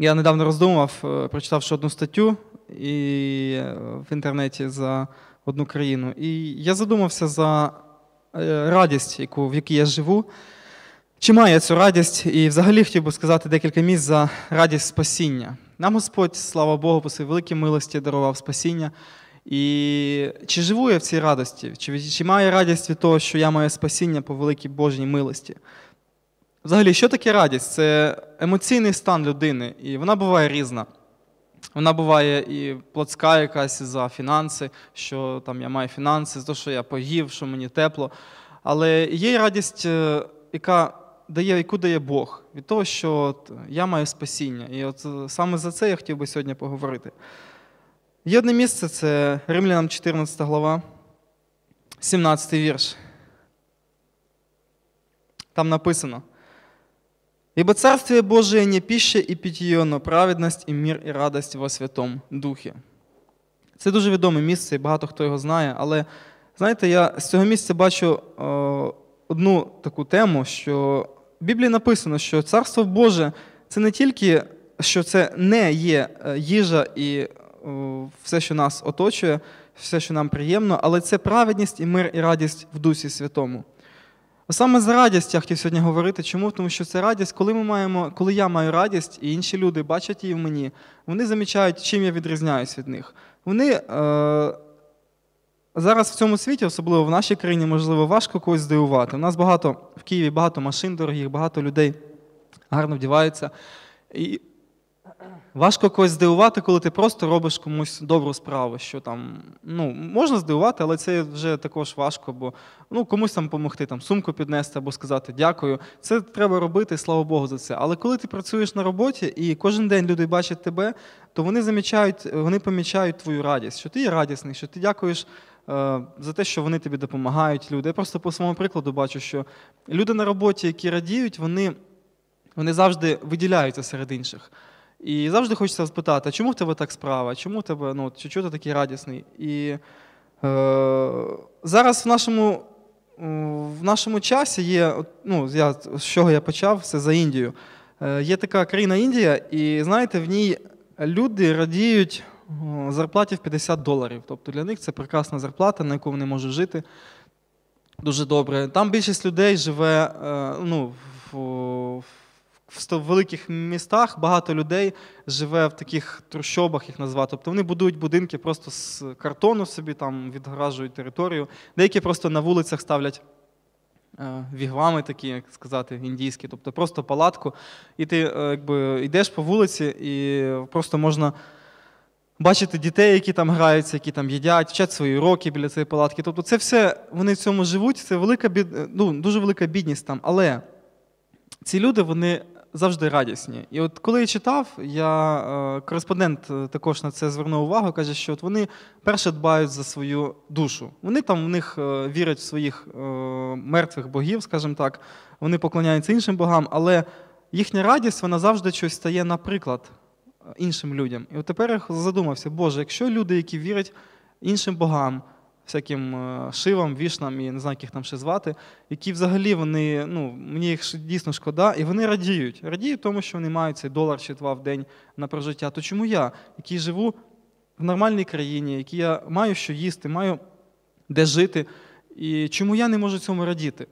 Я недавно роздумував, е, прочитавши одну статтю і е, в інтернеті за одну країну. І я задумався за е, радість, яку, в якій я живу. Чи має цю радість? І взагалі хотів би сказати декілька місць за радість спасіння. Нам Господь, слава Богу, по своїй великій милості дарував спасіння. І чи живу я в цій радості? Чи, чи маю радість від того, що я маю спасіння по великій Божій милості? Взагалі, що таке радість? Це емоційний стан людини, і вона буває різна. Вона буває і плотська якась за фінанси, що там я маю фінанси, те, що я поїв, що мені тепло. Але є радість, е, яка дає, яку дає Бог, від того, що от я маю спасіння. І от саме за це я хотів би сьогодні поговорити. Є одне місце це Римлянам 14 глава, 17 вірш. Там написано. Ибо Царствие Божие не пища і питье, но праведність і мир, і радость во Святому Духі. Це дуже відоме місце, і багато хто його знає. Але знаєте, я з цього місця бачу е, одну таку тему, що в Біблії написано, що Царство Боже це не тільки що це не є е, їжа і е, все, що нас оточує, все, що нам приємно, але це праведність і мир, і радість в Дусі Святому. Саме за радість я хотів сьогодні говорити. Чому? Тому що це радість, коли ми маємо, коли я маю радість, і інші люди бачать її в мені, вони замічають, чим я відрізняюсь від них. Вони е, зараз в цьому світі, особливо в нашій країні, можливо, важко когось здивувати. У нас багато в Києві багато машин дорогих, багато людей гарно вдіваються. І Важко когось здивувати, коли ти просто робиш комусь добру справу. Що там, ну, Можна здивувати, але це вже також важко, бо ну, комусь там допомогти, там, сумку піднести або сказати дякую. Це треба робити, слава Богу, за це. Але коли ти працюєш на роботі і кожен день люди бачать тебе, то вони замічають, вони помічають твою радість, що ти є радісний, що ти дякуєш. Е, за те, що вони тобі допомагають, люди. Я просто по своєму прикладу бачу, що люди на роботі, які радіють, вони вони завжди виділяються серед інших. І завжди хочеться спитати, чому в тебе так справа? Чому в тебе, ну, чому ти такий радісний? І е, зараз в нашому в нашому часі є, ну, я, з чого я почав, це за Індію. Е, Є така країна Індія, і знаєте, в ній люди радіють зарплаті в 50 доларів. Тобто для них це прекрасна зарплата, на яку вони можуть жити дуже добре. Там більшість людей живе е, ну, в в великих містах багато людей живе в таких трущобах, їх назвати. Тобто вони будують будинки просто з картону собі, там відгражують територію. Деякі просто на вулицях ставлять е, вігвами такі, як сказати, індійські, тобто просто палатку. І ти е, якби, йдеш по вулиці, і просто можна. Бачити дітей, які там граються, які там їдять, вчать свої уроки біля цієї палатки. Тобто, це все вони в цьому живуть, це велика бід... ну, дуже велика бідність там. Але ці люди вони завжди радісні. І от коли я читав, я е, кореспондент е, також на це звернув увагу, каже, що от вони перше дбають за свою душу. Вони там в них е, вірять в своїх мертвих богів, скажімо так, вони поклоняються іншим богам, але їхня радість вона завжди щось стає, наприклад, іншим людям. І от тепер я задумався, Боже, якщо люди, які вірять іншим богам, всяким е, шивам, вішнам і не знаю, як їх там ще звати, які взагалі вони, ну, мені їх дійсно шкода, і вони радіють. Радіють тому, що вони мають цей долар чи два в день на прожиття. То чому я, який живу в нормальній країні, який я маю що їсти, маю де жити, і чому я не можу цьому радіти?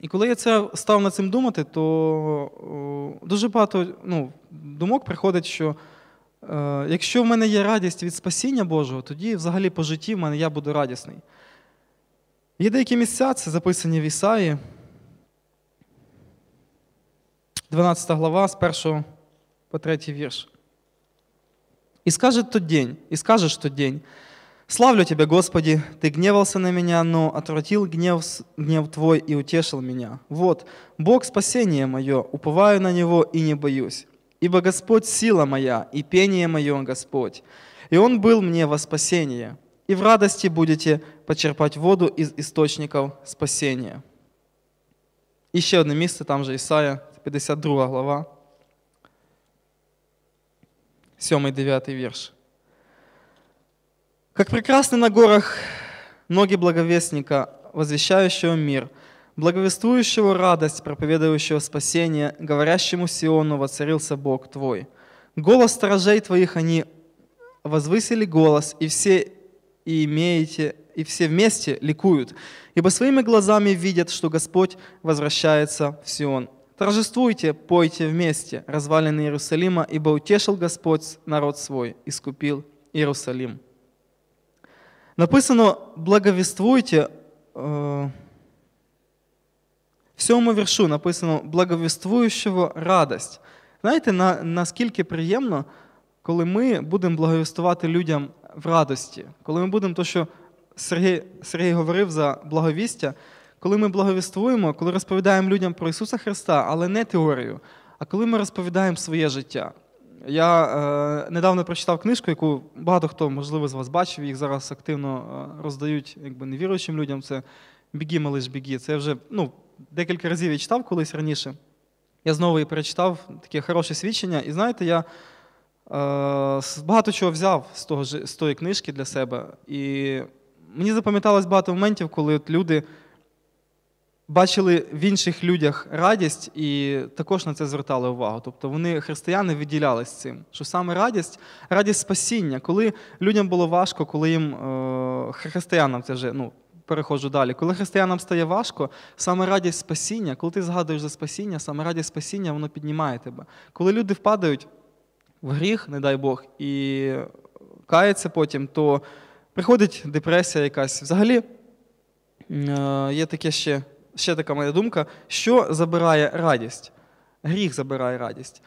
І коли я це став над цим думати, то дуже багато ну, думок приходить, що якщо в мене є радість від спасіння Божого, тоді взагалі по житті в мене я буду радісний. Є деякі місця, це записані в Ісаї, 12 глава, з 1 по 3 вірш. «И скажет тот день, и скажешь тот день, славлю Тебя, Господи, Ты гневался на меня, но отвратил гнев, гнев Твой и утешил меня. Вот, Бог спасение мое, уповаю на Него и не боюсь. Ибо Господь сила моя, и пение мое Господь. И Он был мне во спасение. И в радости будете почерпать воду из источников спасения. Еще одно место, там же Исаия, 52 глава, 7-9 верш. Как прекрасны на горах ноги благовестника, возвещающего мир – благовествующего радость, проповедующего спасение, говорящему Сиону, воцарился Бог твой. Голос сторожей твоих они возвысили голос, и все и имеете, и все вместе ликуют, ибо своими глазами видят, что Господь возвращается в Сион. Торжествуйте, пойте вместе, развалины Иерусалима, ибо утешил Господь народ свой, искупил Иерусалим. Написано, благовествуйте, э, в сьому віршу написано благовествуючого радость. Знаєте, на, наскільки приємно, коли ми будемо благовістувати людям в радості, коли ми будемо то, що Сергій, Сергій говорив за благовістя, коли ми благовіствуємо, коли розповідаємо людям про Ісуса Христа, але не теорію, а коли ми розповідаємо своє життя. Я е, недавно прочитав книжку, яку багато хто, можливо, з вас бачив, їх зараз активно е, роздають якби, невіруючим людям. Це Біги, малиш, біги. Це вже ну, декілька разів я читав колись раніше. Я знову її перечитав, таке хороше свідчення. І знаєте, я е, багато чого взяв з того, з тої книжки для себе. І мені запам'яталось багато моментів, коли от люди бачили в інших людях радість і також на це звертали увагу. Тобто вони, християни, виділялись цим. Що саме радість, радість спасіння, коли людям було важко, коли їм е, християнам це вже ну, переходжу далі. Коли християнам стає важко, саме радість спасіння, коли ти згадуєш за спасіння, саме радість спасіння, воно піднімає тебе. Коли люди впадають в гріх, не дай Бог, і каються потім, то приходить депресія якась. Взагалі е, є таке ще ще така моя думка, що забирає радість? Гріх забирає радість.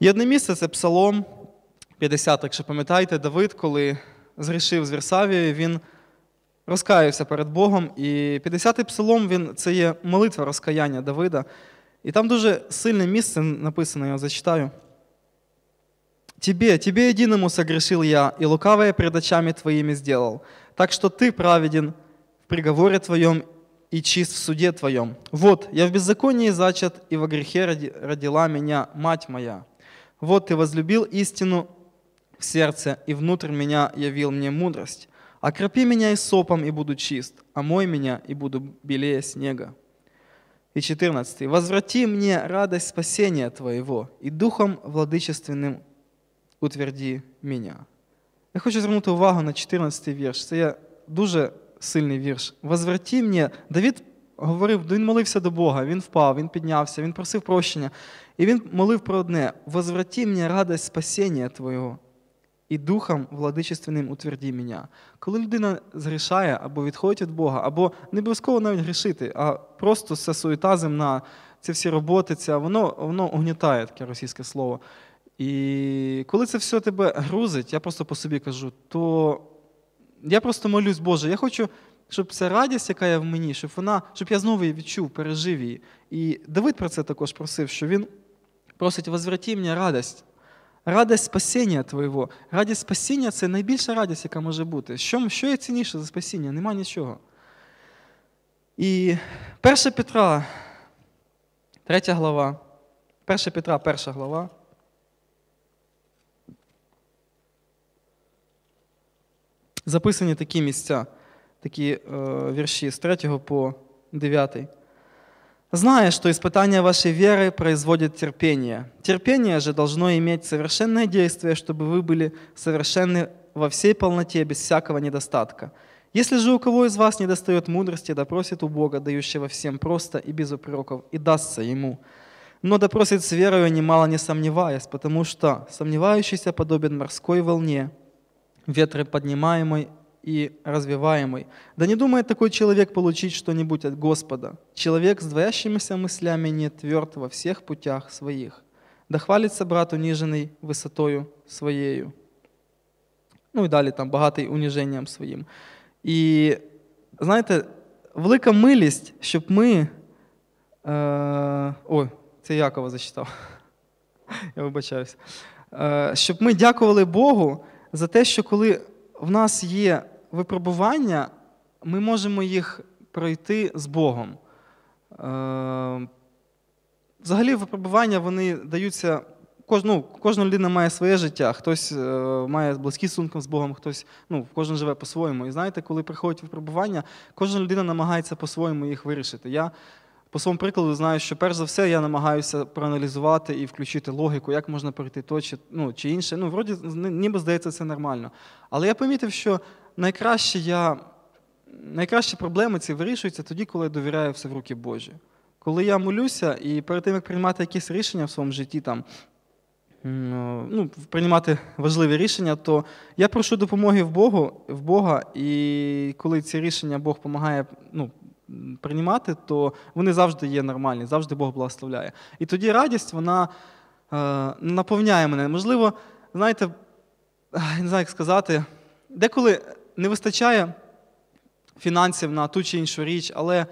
Є одне місце це Псалом 50, якщо пам'ятаєте, Давид, коли зрішив з Вірсавією, він розкаявся перед Богом. І 50-й псалом він, це є молитва розкаяння Давида. І там дуже сильне місце написано, я його зачитаю. Тебе, тебе единому согрешил я, и лукавое пред очами твоими сделал. Так что ты праведен в приговоре твоем и чист в суде твоем. Вот, я в беззаконии зачат, и во грехе родила меня мать моя. Вот ты возлюбил истину в сердце, и внутрь меня явил мне мудрость. Окропи меня и сопом, и буду чист, омой меня, и буду белее снега. И 14. Возврати мне радость спасения Твоего, и духом владычественным утверди меня. Я хочу звернути увагу на 14 вірш. Це є дуже сильний вірш. Возврати мені. Давід говорив, він молився до Бога, він впав, він піднявся, він просив прощення. І він молив про одне: возврати мені радость спасіння Твого і духом владичественним утверді мене. Коли людина згрішає або відходить від Бога, або не обов'язково навіть грішити, а просто все суєта земна, ці всі роботи, ця, воно воно угнітає таке російське слово. І коли це все тебе грузить, я просто по собі кажу, то я просто молюсь, Боже, я хочу, щоб ця радість, яка є в мені, щоб вона, щоб я знову її відчув, пережив її. І Давид про це також просив, що він просить, возврати мені радість. Радість спасіння Твоєго. Радість спасіння це найбільша радість, яка може бути. Що що є цінніше за спасіння? Нема нічого. І 1 Петра, 3 глава, 1 Петра, 1 глава. Записані такі місця, такі е, вірші з 3 по 9. Зная, что испытание вашей веры производит терпение. Терпение же должно иметь совершенное действие, чтобы вы были совершенны во всей полноте, без всякого недостатка. Если же у кого из вас недостает мудрости, допросит у Бога, дающего всем просто и без упреков, и дастся ему. Но допросит с верою, немало не сомневаясь, потому что сомневающийся подобен морской волне, ветры поднимаемой и развиваемый. Да не думает такой человек получить что-нибудь от Господа. Человек с двоящимися мыслями не тверд во всех путях своих. Да хвалится брат униженный висотою своєю. Ну і далі там багатий уніженням своїм. І знаєте, велика милість, щоб ми. Е, Ой, це Якова зачитав. Я вибачаюся. Е, щоб ми дякували Богу за те, що коли в нас є випробування, ми можемо їх пройти з Богом. Е, взагалі, випробування вони даються. Ну, Кожна людина має своє життя, хтось е, має близькі стосунки з Богом, хтось, ну, кожен живе по-своєму. І знаєте, коли приходять випробування, кожна людина намагається по-своєму їх вирішити. Я По своєму прикладу знаю, що перш за все я намагаюся проаналізувати і включити логіку, як можна пройти то чи, ну, чи інше. Ну, вроді, ніби здається, це нормально. Але я помітив, що найкраще я, найкращі проблеми ці вирішуються тоді, коли я довіряю все в руки Божі. Коли я молюся, і перед тим, як приймати якісь рішення в своєму житті, там, ну, приймати важливі рішення, то я прошу допомоги в Богу, в Бога, і коли ці рішення Бог допомагає ну, приймати, то вони завжди є нормальні, завжди Бог благословляє. І тоді радість, вона е, наповняє мене. Можливо, знаєте, не знаю, як сказати, деколи не вистачає фінансів на ту чи іншу річ, але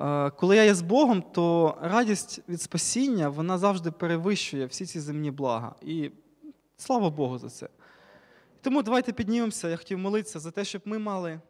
е, коли я є з Богом, то радість від спасіння вона завжди перевищує всі ці земні блага. І слава Богу за це. Тому давайте піднімемося. Я хотів молитися за те, щоб ми мали